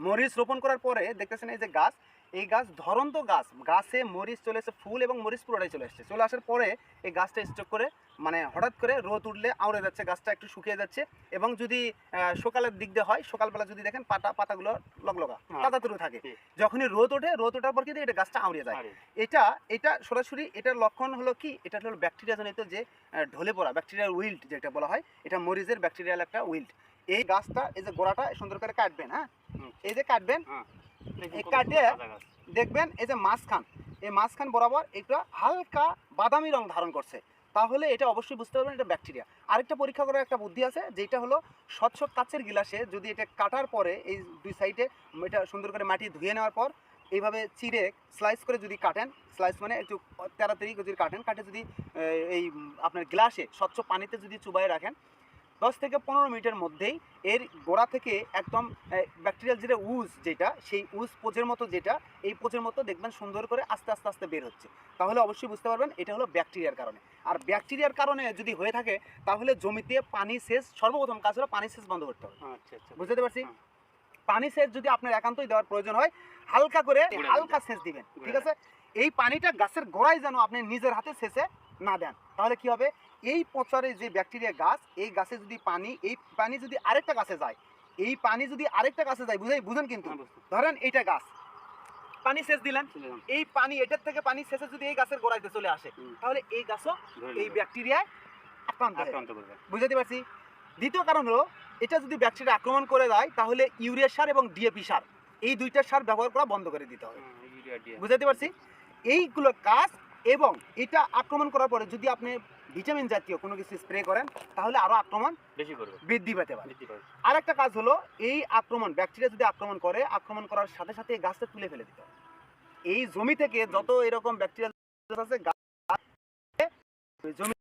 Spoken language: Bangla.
মরিচ রোপণ করার পরে দেখতেছেন এই যে গাছ এই গাছ ধরন্ত গাছ। গাছে মরিচ চলে এসেছে ফুল এবং মরিচ পুরোটাই চলে এসেছে। চলে আসার পরে এই গাছটা স্টক করে মানে হঠাৎ করে রোদ উঠলে আউড়ে যাচ্ছে গাছটা একটু শুকিয়ে যাচ্ছে এবং যদি সকালের দিক দিয়ে হয় সকালবেলা যদি দেখেন পাতা পাতাগুলো লগলগা হ্যাঁ। পাতা তুলে থাকে যখনই রোদ ওঠে রোদ ওঠার পর কিন্তু এটা গাছটা আউড়ে যায়। এটা এটা সরাসরি এটার লক্ষণ হলো কি? এটা হলো ব্যাকটেরিয়া জনিত যে ঢলে পড়া ব্যাকটেরিয়াল উইল্ট যেটা বলা হয় এটা মরিচের ব্যাকটেরিয়াল একটা উইল্ট এই গাছটা এই যে গোড়াটা সুন্দর করে কাটবেন হ্যাঁ। এই যে কাটবেন কত কাটে-। দেখবেন এই যে মাঝখান এই মাঝখান বরাবর এটা হালকা বাদামি রং ধারণ করছে। তাহলে এটা অবশ্যই বুঝতে পারবেন এটা ব্যাকটেরিয়া আরেকটা পরীক্ষা করার একটা বুদ্ধি আছে যেটা হলো স্বচ্ছ কাচের গিলাসে যদি এটা কাটার পরে এই দুই সাইডে এটা সুন্দর করে মাটি ধুয়ে নেওয়ার পর এইভাবে চিড়ে স্লাইস করে যদি কাটেন স্লাইস মানে একটু তাড়াতাড়ি যদি কাটেন কাটে যদি এই আপনার গ্লাসে স্বচ্ছ পানিতে যদি চুবাই রাখেন দশ থেকে পনেরো মিনিটের মধ্যেই এর গোড়া থেকে একদম ব্যাকটেরিয়াল যেটা উজ যেটা সেই উজ পোজের মতো যেটা এই পোজের মতো দেখবেন সুন্দর করে আস্তে আস্তে আস্তে বের হচ্ছে। তাহলে অবশ্যই বুঝতে পারবেন এটা হলো ব্যাকটেরিয়ার কারণে। আর ব্যাকটেরিয়ার কারণে যদি হয়ে থাকে তাহলে জমিতে পানি সেচ সর্বপ্রথম কাজ হলো পানি সেচ বন্ধ করতে হবে। আচ্ছা আচ্ছা। বুঝতে পারছি? পানি সেচ যদি আপনার একান্তই দেওয়ার প্রয়োজন হয় হালকা করে হালকা সেচ দিবেন ঠিক আছে? এই পানিটা গাছের গোড়ায় যেন আপনি নিজের হাতে সেচে না দেন তাহলে কি হবে? এই পচারে যে ব্যাকটেরিয়া গাছ এই গাছে যদি পানি এই পানি যদি আরেকটা গাছে যায় এই পানি যদি আরেকটা গাছে যায় বুঝাই বুঝেন কিন্তু। হ্যাঁ, ধরেন এইটা গাছ। পানি সেচ দিলেন। এই পানি এটার থেকে পানি সেচে যদি এই গাছের গোড়াইতে চলে আসে তাহলে এই গাছও এই ব্যাকটেরিয়ায় আক্রান্ত বুঝতে পারছি? দ্বিতীয় কারণ হলো এটা যদি ব্যাকটেরিয়া আক্রমণ করে দেয় তাহলে ইউরিয়া সার এবং ডিএপি সার এই দুইটা সার ব্যবহার করা বন্ধ করে দিতে হবে। হ্যাঁ। বুঝতে পারছি? এইগুলো কাজ এবং এটা আক্রমণ করার পরে যদি আপনি ভিটামিন জাতীয় কোনো কিছু স্প্রে করেন তাহলে আরও আক্রমণ বেশি করবে। বৃদ্ধি পেতে পারে। আর একটা আরেকটা কাজ হলো এই আক্রমণ ব্যাকটেরিয়া যদি আক্রমণ করে আক্রমণ করার সাথে সাথে এই গাছটা তুলে ফেলে দিতে এই জমি থেকে যত এরকম ব্যাকটেরিয়া আছে জমি